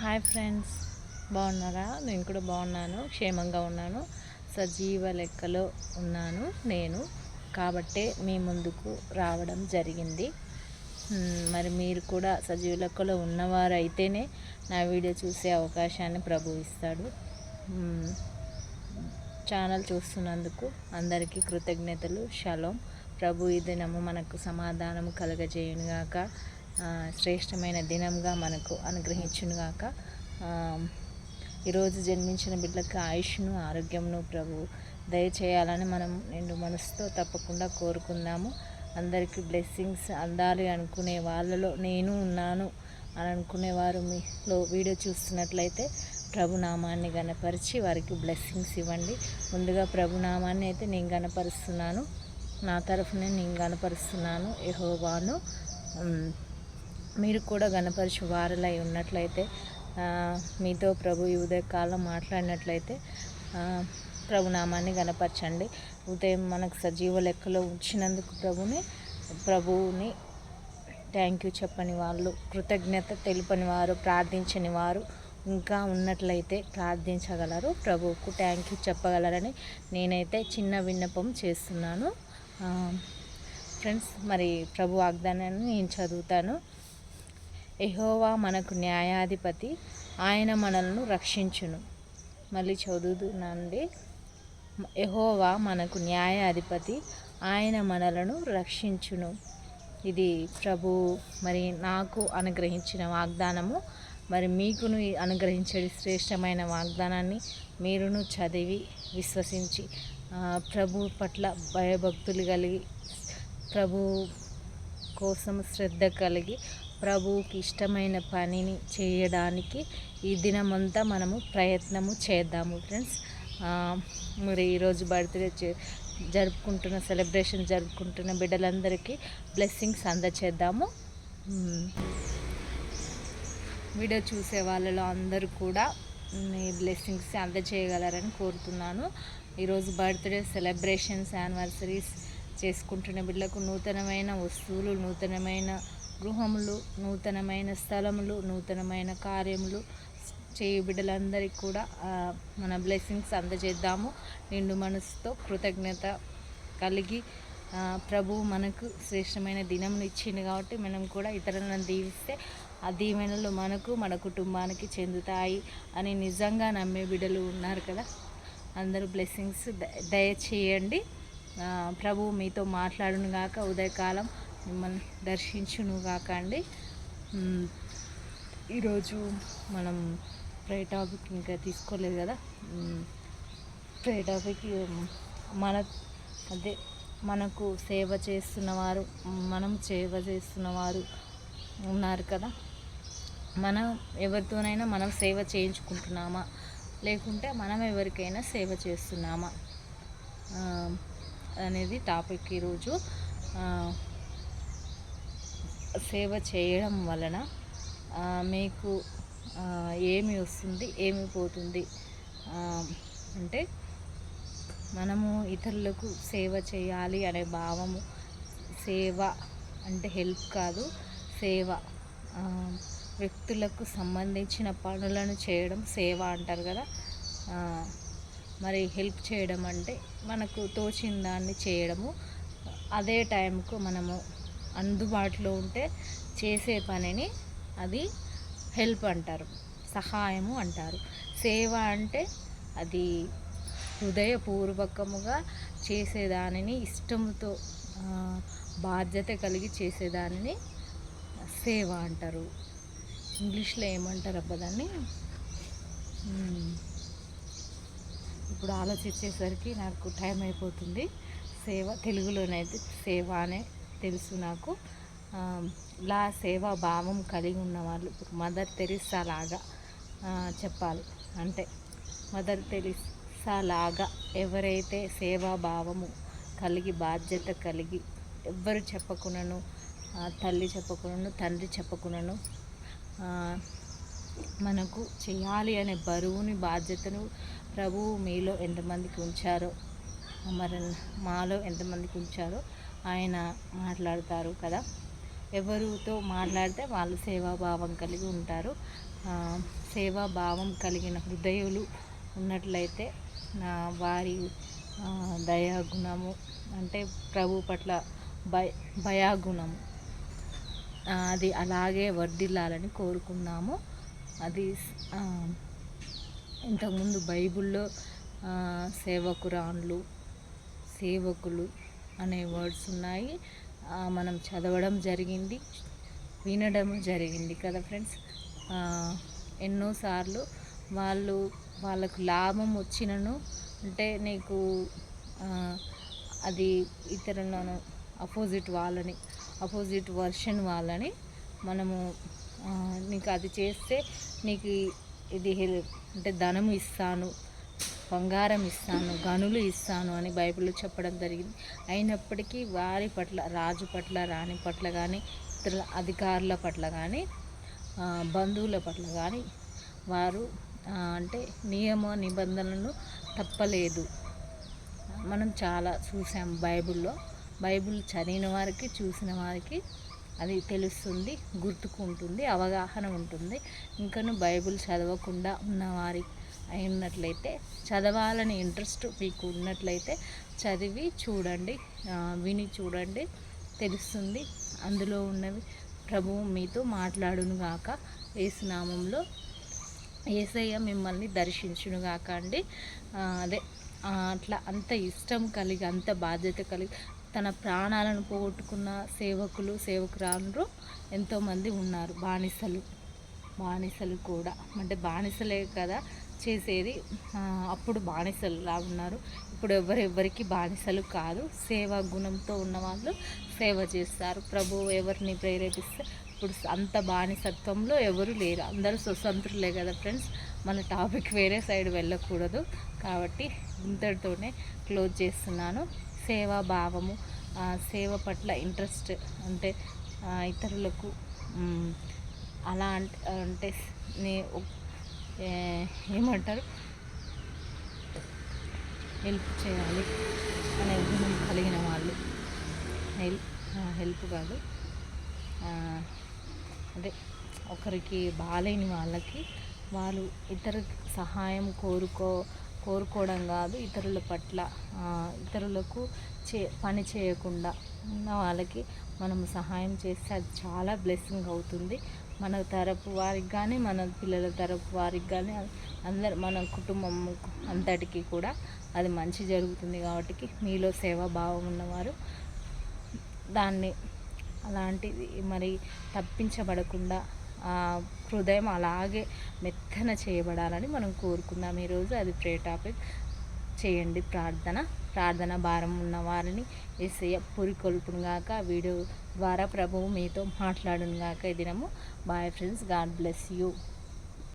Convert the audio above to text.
Hi friends బాగున్నారా? నేను కూడా బాగున్నాను క్షేమంగా ఉన్నాను సజీవ లెక్కలో ఉన్నాను నేను. కాబట్టే మీ ముందుకు రావడం జరిగింది. మరి మీరు కూడా సజీవ లెక్కలో ఉన్నవారు అయితేనే నా వీడియో చూసే అవకాశాన్ని ప్రభు ఇస్తాడు. ఛానల్ చూస్తున్నందుకు అందరికీ కృతజ్ఞతలు షలోం. ప్రభు ఈ దినము మనకు సమాధానము కలగజేయునుగాక. శ్రేష్టమైన దినంగా మనకు అనుగ్రహించునుగాక. ఈరోజు జన్మించిన బిడ్డలకు ఆయుష్ను ఆరోగ్యంను ప్రభు దయచేయాలని మనం నిండు మనసుతో తప్పకుండా కోరుకుందాము. అందరికీ బ్లెస్సింగ్స్ అందాలి అనుకునే వాళ్ళలో నేను ఉన్నాను అని అనుకునేవారు మీలో వీడియో చూస్తున్నట్లయితే ప్రభునామాన్ని గనపరిచి వారికి బ్లెస్సింగ్స్ ఇవ్వండి. ముందుగా ప్రభునామాన్ని అయితే నేను గనపరుస్తున్నాను నా తరఫునే నేను గనపరుస్తున్నాను ఎహోవాను మీరు కూడా గణపరిచి వారలై ఉన్నట్లయితే మీతో ప్రభు ఈ ఉదయకాలం మాట్లాడినట్లయితే ప్రభునామాన్ని గణపరచండి ఉదయం మనకు సజీవ లెక్కలో ఉంచినందుకు ప్రభుని ప్రభువుని థ్యాంక్ యూ చెప్పని వాళ్ళు కృతజ్ఞత తెలిపని వారు ప్రార్థించని వారు ఇంకా ఉన్నట్లయితే ప్రార్థించగలరు. ప్రభువుకు థ్యాంక్ యూ చెప్పగలరని నేనైతే చిన్న విన్నపం చేస్తున్నాను. ఫ్రెండ్స్ మరి ప్రభు వాగ్దానాన్ని నేను చదువుతాను. ఎహోవా మనకు న్యాయాధిపతి ఆయన మనల్ని రక్షించును. మళ్ళీ చదువుతున్నానండి. ఎహోవా మనకు న్యాయాధిపతి ఆయన మనలను రక్షించును. ఇది ప్రభు మరి నాకు అనుగ్రహించిన వాగ్దానము. మరి మీకును అనుగ్రహించే శ్రేష్టమైన వాగ్దానాన్ని మీరును చదివి విశ్వసించి ప్రభు పట్ల భయభక్తులు కలిగి ప్రభు కోసం శ్రద్ధ కలిగి ప్రభువుకి ఇష్టమైన పనిని చేయడానికి ఈ దినమంతా మనము ప్రయత్నము చేద్దాము ఫ్రెండ్స్. మరి ఈరోజు బర్త్డే జరుపుకుంటున్న సెలబ్రేషన్ జరుపుకుంటున్న బిడ్డలందరికీ బ్లెస్సింగ్స్ అందచేద్దాము. వీడియో చూసే వాళ్ళలో అందరూ కూడా మీ బ్లెస్సింగ్స్ అందచేయగలరని కోరుతున్నాను. ఈరోజు బర్త్డే సెలబ్రేషన్స్ యానివర్సరీస్ చేసుకుంటున్న బిడ్డలకు నూతనమైన వస్తువులు నూతనమైన గృహములు నూతనమైన స్థలములు నూతనమైన కార్యములు చేయి బిడ్డలందరికీ కూడా మన బ్లెస్సింగ్స్ అందజేద్దాము. నిండు మనసుతో కృతజ్ఞత కలిగి ప్రభు మనకు శ్రేష్టమైన దినం ఇచ్చింది కాబట్టి మనం కూడా ఇతరులను దీవిస్తే ఆ దీవెనలు మనకు మన కుటుంబానికి చెందుతాయి అని నిజంగా నమ్మే బిడ్డలు ఉన్నారు కదా. అందరూ బ్లెస్సింగ్స్ దయచేయండి. ప్రభు మీతో మాట్లాడును గాక ఉదయకాలం మిమ్మల్ని దర్శించును కాకండి ఈరోజు మనం ప్రే టాపిక్ ఇంకా తీసుకోలేదు కదా. ప్రే టాపిక్ మన అదే మనకు సేవ చేస్తున్నవారు మనం సేవ చేస్తున్నవారు ఉన్నారు కదా. మనం ఎవరితోనైనా మనం సేవ చేయించుకుంటున్నామా? లేకుంటే మనం ఎవరికైనా సేవ చేస్తున్నామా? అనేది టాపిక్ ఈరోజు. సేవ చేయడం వలన మీకు ఏమి వస్తుంది ఏమి పోతుంది అంటే మనము ఇతరులకు సేవ చేయాలి అనే భావము సేవ అంటే హెల్ప్ కాదు సేవ వ్యక్తులకు సంబంధించిన పనులను చేయడం సేవ అంటారు కదా మరి హెల్ప్ చేయడం అంటే మనకు తోచిన దాన్ని చేయడము అదే టైంకు మనము అందుబాటులో ఉంటే చేసే పనిని అది హెల్ప్ అంటారు సహాయము అంటారు. సేవ అంటే అది హృదయపూర్వకముగా చేసేదానిని ఇష్టంతో బాధ్యత కలిగి చేసేదానిని సేవ అంటారు. ఇంగ్లీష్లో ఏమంటారు అబ్బా దాన్ని? ఇప్పుడు ఆలోచించేసరికి నాకు టైం అయిపోతుంది. సేవ తెలుగులోనైతే సేవ అనే తెలుసు నాకు. లా సేవా భావం కలిగి ఉన్నవాళ్ళు మదర్ తెరిసా లాగా చెప్పాలి. అంటే మదర్ తెరిసా లాగా ఎవరైతే సేవా భావము కలిగి బాధ్యత కలిగి ఎవ్వరు చెప్పకునను తల్లి చెప్పకునను తండ్రి చెప్పకునను మనకు చేయాలి అనే బరువుని బాధ్యతను ప్రభువు మీలో ఎంతమందికి ఉంచారో మరి మాలో ఎంతమందికి ఉంచారో ఆయన మాట్లాడతారు కదా. ఎవరితో మాట్లాడితే వాళ్ళు సేవాభావం కలిగి ఉంటారు. సేవాభావం కలిగిన హృదయులు ఉన్నట్లయితే నా వారి దయాగుణము అంటే ప్రభు పట్ల భయ భయాగుణము. అది అలాగే వర్ధిల్లాలని కోరుకున్నాము. అది ఇంతకుముందు బైబిల్లో సేవకురాన్లు సేవకులు అనే వర్డ్స్ ఉన్నాయి. మనం చదవడం జరిగింది. వినడం జరిగింది కదా ఫ్రెండ్స్? ఎన్నోసార్లు వాళ్ళు వాళ్ళకు లాభం వచ్చినను అంటే నీకు అది ఇతరులను అపోజిట్ వాళ్ళని అపోజిట్ వర్షన్ వాళ్ళని మనము నీకు అది చేస్తే నీకు ఇది అంటే ధనం ఇస్తాను. బంగారం ఇస్తాను గనులు ఇస్తాను అని బైబిల్లో చెప్పడం జరిగింది. అయినప్పటికీ వారి పట్ల రాజు పట్ల రాణి పట్ల కానీ ఇతరుల అధికారుల పట్ల కానీ బంధువుల పట్ల కానీ వారు అంటే నియమ నిబంధనలను తప్పలేదు. మనం చాలా చూసాం బైబిల్లో. బైబిల్ చదివిన వారికి చూసిన వారికి అది తెలుస్తుంది గుర్తుకుంటుంది అవగాహన ఉంటుంది. ఇంకను బైబిల్ చదవకుండా ఉన్నవారికి అయినట్లయితే చదవాలని ఇంట్రెస్ట్ మీకు ఉన్నట్లయితే చదివి చూడండి. విని చూడండి. తెలుస్తుంది. అందులో ఉన్నవి ప్రభువు మీతో మాట్లాడునుగాక ఏసునామంలో ఏసయ్య మిమ్మల్ని దర్శించునుగాక అండి. అదే అట్లా అంత ఇష్టం కలిగి అంత బాధ్యత కలిగి తన ప్రాణాలను పోగొట్టుకున్న సేవకులు సేవకురాలు ఎంతోమంది ఉన్నారు. బానిసలు బానిసలు కూడా. అంటే బానిసలే కదా. చేసేది. అప్పుడు బానిసలులా ఉన్నారు. ఇప్పుడు ఎవరెవరికి బానిసలు కాదు. సేవా గుణంతో ఉన్న వాళ్ళు సేవ చేస్తారు. ప్రభు ఎవరిని ప్రేరేపిస్తే ఇప్పుడు అంత బానిసత్వంలో ఎవరు లేరు. అందరూ స్వతంత్రులే కదా ఫ్రెండ్స్. మన టాపిక్ వేరే సైడ్ వెళ్ళకూడదు. కాబట్టి ఇంతటితోనే క్లోజ్ చేస్తున్నాను. సేవా భావము సేవ పట్ల ఇంట్రెస్ట్ అంటే ఇతరులకు అలా అంటే అంటే నే ఏమంటారు? హెల్ప్ చేయాలి అనే గుణం కలిగిన వాళ్ళు. హెల్ప్ హెల్ప్ కాదు. అంటే ఒకరికి బాగాలేని వాళ్ళకి వాళ్ళు ఇతర సహాయం కోరుకో కోరుకోవడం కాదు ఇతరుల పట్ల ఇతరులకు చే పని చేయకుండా ఉన్న వాళ్ళకి మనం సహాయం చేస్తే అది చాలా బ్లెస్సింగ్ అవుతుంది. మన తరపు వారికి కానీ మన పిల్లల తరపు వారికి కానీ అందరు మన కుటుంబం అంతటికి కూడా అది మంచి జరుగుతుంది కాబట్టి మీలో సేవాభావం ఉన్నవారు దాన్ని అలాంటిది మరి తప్పించబడకుండా హృదయం అలాగే మెత్తన చేయబడాలని మనం కోరుకుందాం. ఈరోజు అది ప్రే టాపిక్. చేయండి ప్రార్థన. ప్రార్థన భారం ఉన్న వారిని ఏసయ్య పురికొల్పును గాక వీడియో ద్వారా ప్రభువు మీతో మాట్లాడునుగాక ఈ దినము. Bye friends God bless you